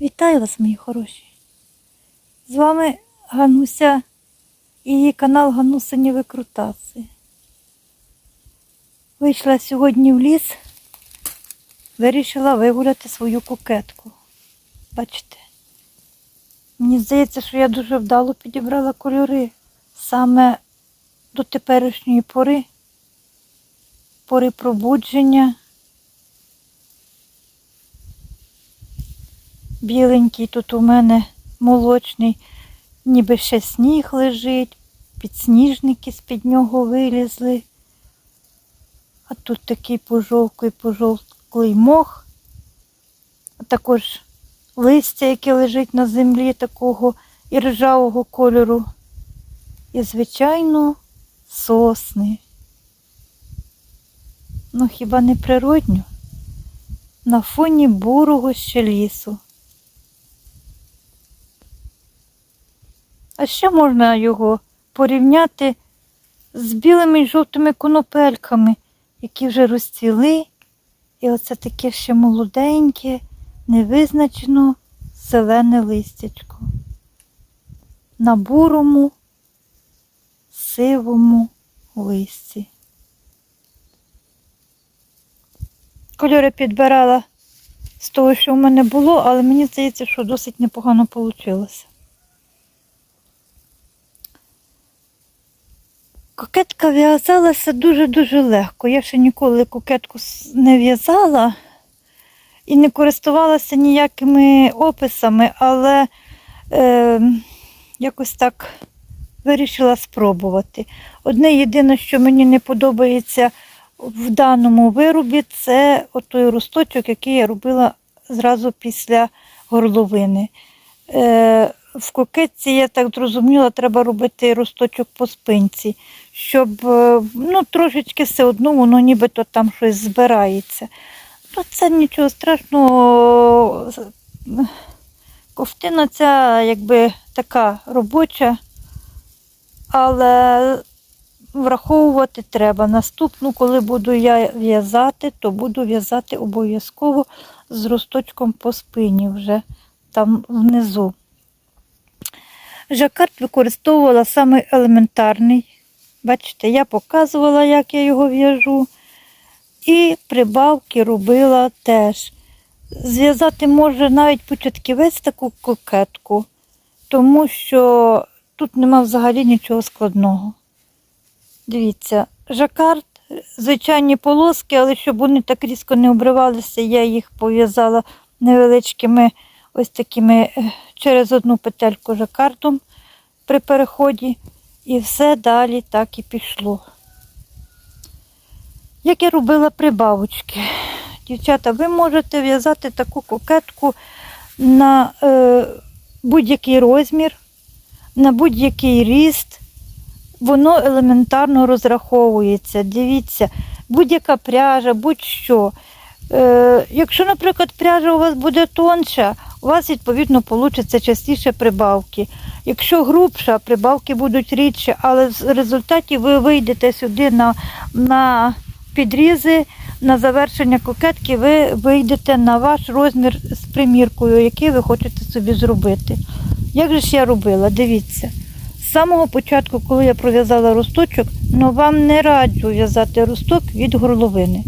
Вітаю вас, мої хороші. З вами Гануся і її канал Ганусині Викрутаси. Вийшла сьогодні в ліс, вирішила вигуляти свою кокетку. Бачите? Мені здається, що я дуже вдало підібрала кольори саме до теперішньої пори, пори пробудження. Біленький тут у мене молочний, ніби ще сніг лежить, підсніжники з-під нього вилізли. А тут такий пожовклий пожовклий мох, а також листя, яке лежить на землі такого іржавого кольору. І, звичайно, сосни. Ну хіба не природньо? На фоні бурого ще лісу. А ще можна його порівняти з білими і жовтими конопельками, які вже розцвіли. І оце таке ще молоденьке, невизначено зелене листячко. На бурому, сивому листі. Кольори підбирала з того, що в мене було, але мені здається, що досить непогано вийшло. Кокетка в'язалася дуже-дуже легко. Я ще ніколи кокетку не в'язала і не користувалася ніякими описами, але е, якось так вирішила спробувати. Одне єдине, що мені не подобається в даному виробі, це той росточок, який я робила зразу після горловини. Е, в кокетці, я так зрозуміла, треба робити росточок по спинці, щоб е, ну, трошечки все одно воно нібито там щось збирається. Ну, це нічого страшного. Ковтина ця якби така робоча, але враховувати треба. Наступну, коли буду я в'язати, то буду в'язати обов'язково з росточком по спині вже там внизу. Жакард використовувала саме елементарний. Бачите, я показувала, як я його в'яжу. І прибавки робила теж. Зв'язати може навіть початківець таку кокетку, тому що тут нема взагалі нічого складного. Дивіться, жакард, звичайні полоски, але щоб вони так різко не обривалися, я їх пов'язала невеличкими ось такими е, через одну петельку жакардом при переході. І все далі так і пішло. Як я робила прибавочки. Дівчата, ви можете в'язати таку кокетку на е, будь-який розмір, на будь-який ріст. Воно елементарно розраховується. Дивіться, будь-яка пряжа, будь-що. Е, якщо, наприклад, пряжа у вас буде тонша, у вас, відповідно, вийде частіше прибавки. Якщо грубша, прибавки будуть рідші, але в результаті ви вийдете сюди на, на підрізи, на завершення кокетки, ви вийдете на ваш розмір з приміркою, який ви хочете собі зробити. Як же ж я робила? Дивіться. З самого початку, коли я пров'язала росточок, ну вам не раджу в'язати росток від горловини.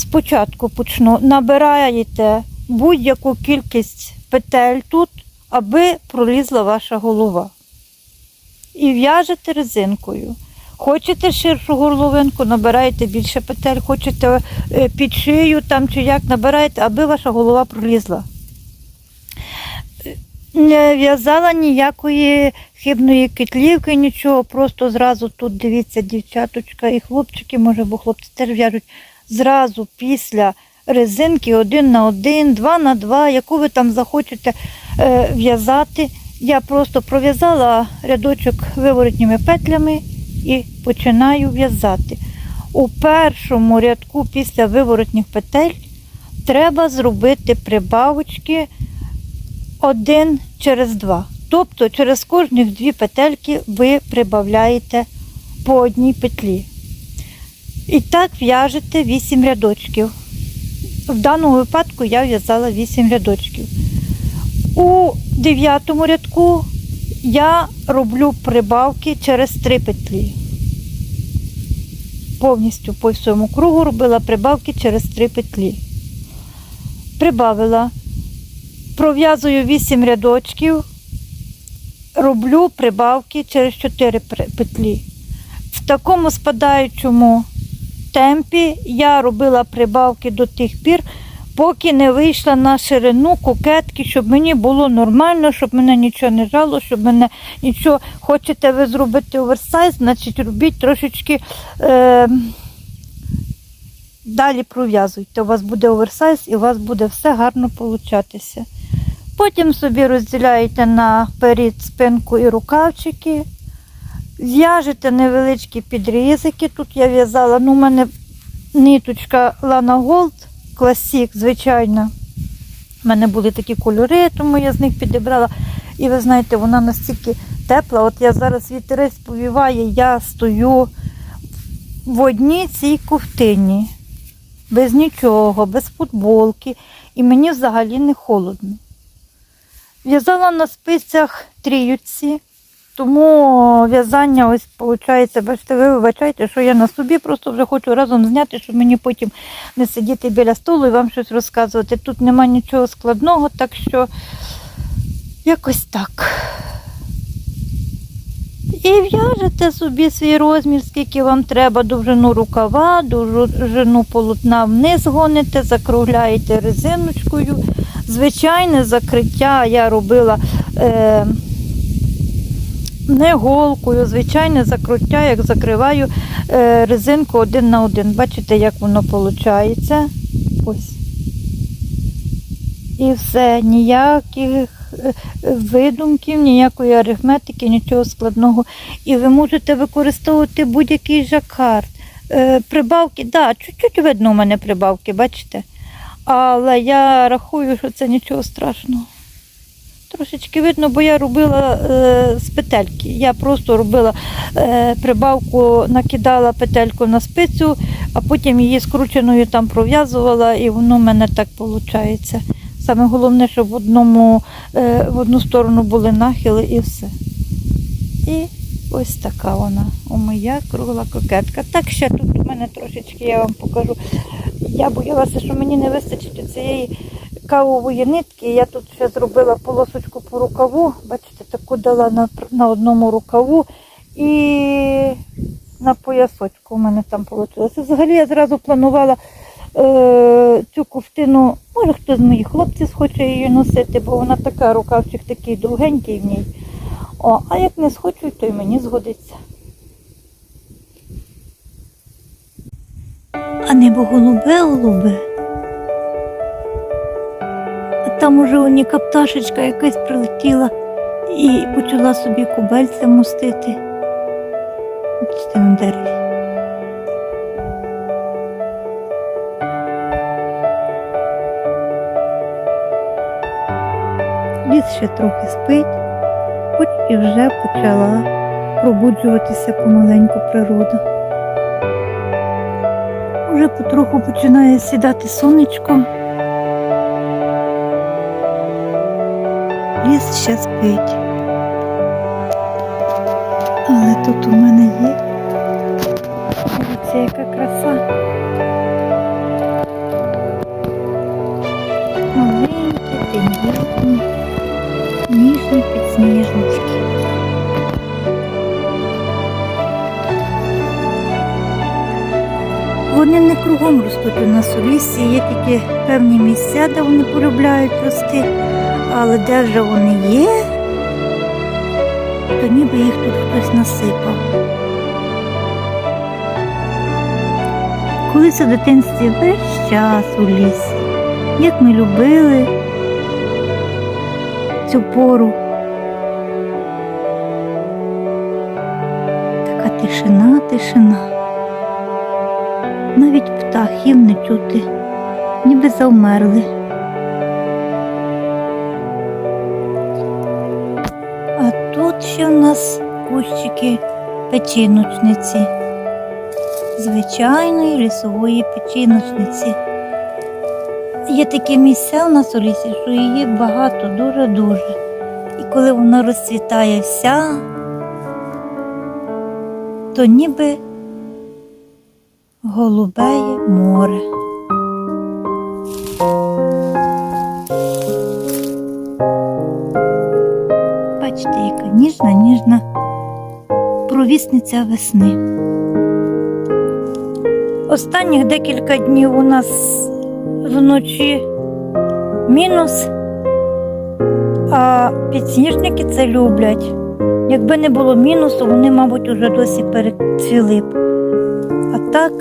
Спочатку почну, набираєте будь-яку кількість петель тут, аби пролізла ваша голова. І в'яжете резинкою. Хочете ширшу горловинку, набираєте більше петель, хочете е, під шию там чи як набираєте, аби ваша голова пролізла. Не в'язала ніякої хибної китлівки, нічого, просто зразу тут дивіться, дівчаточка і хлопчики, може, бо хлопці теж в'яжуть, зразу після резинки один на один, два на два, яку ви там захочете е, в'язати. Я просто пров'язала рядочок виворотніми петлями і починаю в'язати. У першому рядку після виворотніх петель треба зробити прибавочки один через два. Тобто через кожних дві петельки ви прибавляєте по одній петлі. І так в'яжете 8 рядочків. В даному випадку я в'язала 8 рядочків. У дев'ятому рядку я роблю прибавки через три петлі. Повністю по всьому кругу робила прибавки через три петлі. Прибавила, пров'язую 8 рядочків, роблю прибавки через 4 петлі. В такому спадаючому темпі я робила прибавки до тих пір, поки не вийшла на ширину кокетки, щоб мені було нормально, щоб мене нічого не жало, щоб мене нічого. Хочете ви зробити оверсайз, значить робіть трошечки. Е- Далі пров'язуйте, у вас буде оверсайз і у вас буде все гарно получатися. Потім собі розділяєте на перед спинку і рукавчики, в'яжете невеличкі підрізики. Тут я в'язала, ну, у мене ниточка Lana Gold Classic, звичайна. У мене були такі кольори, тому я з них підібрала. І ви знаєте, вона настільки тепла. От я зараз вітерець повіває, я стою в одній цій ковтині, без нічого, без футболки, і мені взагалі не холодно. В'язала на спицях тріюці, тому в'язання ось виходить, бачите, ви вибачайте, що я на собі просто вже хочу разом зняти, щоб мені потім не сидіти біля столу і вам щось розказувати. Тут нема нічого складного, так що якось так. І в'яжете собі свій розмір, скільки вам треба, довжину рукава, довжину полотна вниз гоните, закругляєте резиночкою. Звичайне закриття я робила е, не голкою, звичайне закриття, як закриваю е, резинку один на один. Бачите, як воно виходить? Ось. І все, ніяких е, видумків, ніякої арифметики, нічого складного. І ви можете використовувати будь-який жакард. Е, Прибавки, так, да, чуть-чуть видно у мене прибавки, бачите? Але я рахую, що це нічого страшного. Трошечки видно, бо я робила е, з петельки. Я просто робила е, прибавку, накидала петельку на спицю, а потім її скрученою там пров'язувала, і воно в мене так виходить. Саме головне, щоб в, одному, е, в одну сторону були нахили і все. І ось така вона у моя кругла кокетка. Так ще тут у мене трошечки я вам покажу. Я боялася, що мені не вистачить цієї кавової нитки. Я тут ще зробила полосочку по рукаву. Бачите, таку дала на, на одному рукаву і на поясочку у мене там вийшло. Взагалі я зразу планувала е, цю ковтину, може хто з моїх хлопців схоче її носити, бо вона така, рукавчик такий довгенький в ній. О, а як не схочуть, то й мені згодиться. А небо голубе, голубе. Там уже оніка пташечка якась прилетіла і почала собі кубельце мостити. Бачите, на дереві. Ліс ще трохи спить, хоч і вже почала пробуджуватися помаленьку природа. Уже потроху починає сідати сонечко. Ліс ще спить. Але тут у мене є. Дивіться, яка краса. Маленькі, тендітні, ніжні підсніжнички. Вони не кругом ростуть у нас у лісі, є тільки певні місця, де вони полюбляють рости, але де вже вони є, то ніби їх тут хтось насипав. Колись у дитинстві весь час у лісі, як ми любили цю пору. Така тишина, тишина. Навіть птахів не чути, ніби завмерли. Ще в нас кущики печіночниці, звичайної лісової печіночниці. є такі місця у нас у лісі, що її багато, дуже-дуже. І коли вона розцвітає вся, то ніби голубеє море. Бачите, яка ніжна, ніжна провісниця весни. Останніх декілька днів у нас вночі мінус, а підсніжники це люблять. Якби не було мінусу, вони, мабуть, уже досі перецвіли б. А так,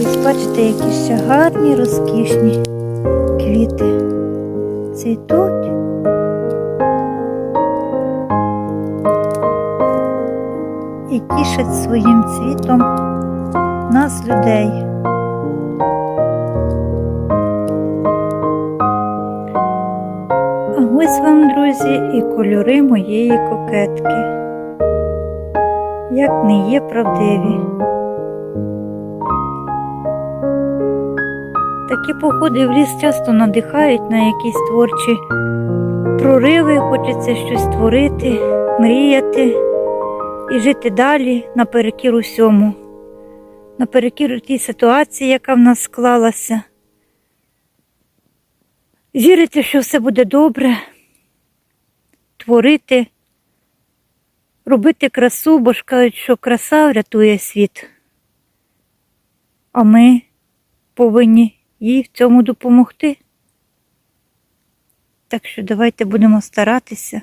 ось бачите, які ще гарні, розкішні квіти цвітуть. І тішать своїм цвітом нас, людей. А ось вам, друзі, і кольори моєї кокетки. Як не є правдиві. Такі походи в ліс часто надихають на якісь творчі прориви, хочеться щось творити, мріяти і жити далі наперекір усьому наперекір тій ситуації, яка в нас склалася. Вірити, що все буде добре, творити, робити красу, бо ж кажуть, що краса врятує світ. А ми повинні їй в цьому допомогти. Так що давайте будемо старатися.